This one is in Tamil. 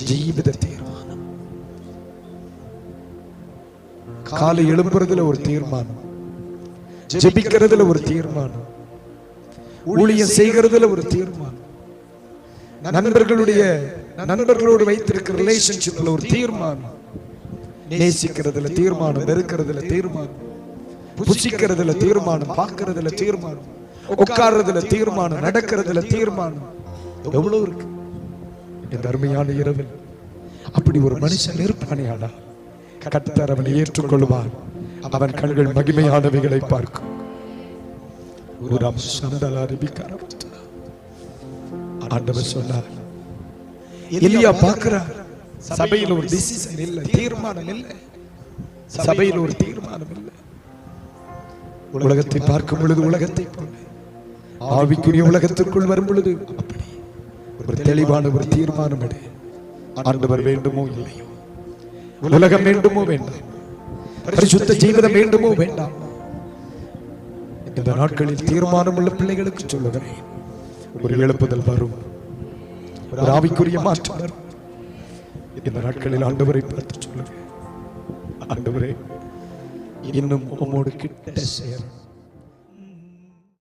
ஜீவித தீர்மானம் காலை எழும்புறதுல ஒரு தீர்மானம் ஜெபிக்கிறதுல ஒரு தீர்மானம் ஊழியம் செய்கிறதுல ஒரு தீர்மானம் நண்பர்களுடைய நண்பர்களோடு வைத்திருக்கிற ரிலேஷன்ஷிப்ல ஒரு தீர்மானம் நேசிக்கிறதுல தீர்மானம் வெறுக்கிறதுல தீர்மானம் புசிக்கிறதுல தீர்மானம் பார்க்கறதுல தீர்மானம் உட்கார்றதுல தீர்மானம் நடக்கிறதுல தீர்மானம் எவ்வளவு இருக்கு இந்த அருமையான இரவில். அப்படி ஒரு மனுஷன் இருப்பானேயாடா கத்தர் அவனை ஏற்றுக்கொள்வார். அவன் கண்கள் மகிமையானவைகளை பார்க்கும். ஒரு அம்சந்தலா அறிவிக்க ஆண்டவர் சொன்னார் எலியா பார்க்கிறார் சபையில் ஒரு டிசிஷன் இல்லை தீர்மானம் இல்லை. சபையில் ஒரு தீர்மானம் இல்லை. உலகத்தை பார்க்கும் பொழுது உலகத்தை போல. ஆவிக்குரிய உலகத்திற்குள் வரும் பொழுது அப்படி ஒரு தெளிவான ஒரு தீர்மானம் எடு. ஆண்டவர் வேண்டுமோ இல்லையோ? உலகம் வேண்டுமோ வேண்டாம். பரிசுத்த ஜீவிதம் வேண்டுமோ வேண்டாம். இந்த நாட்களில் தீர்மானம் உள்ள பிள்ளைகளுக்கு சொல்லுகிறேன். ஒரு எழுப்புதல் வரும். ஒரு ஆவிக்குரிய மாற்றம் வரும். இந்த நாட்களில் ஆண்டவரை பார்த்து சொல்லுங்க ஆண்டவரே இன்னும் உம்மோடு கிட்ட சேரும்.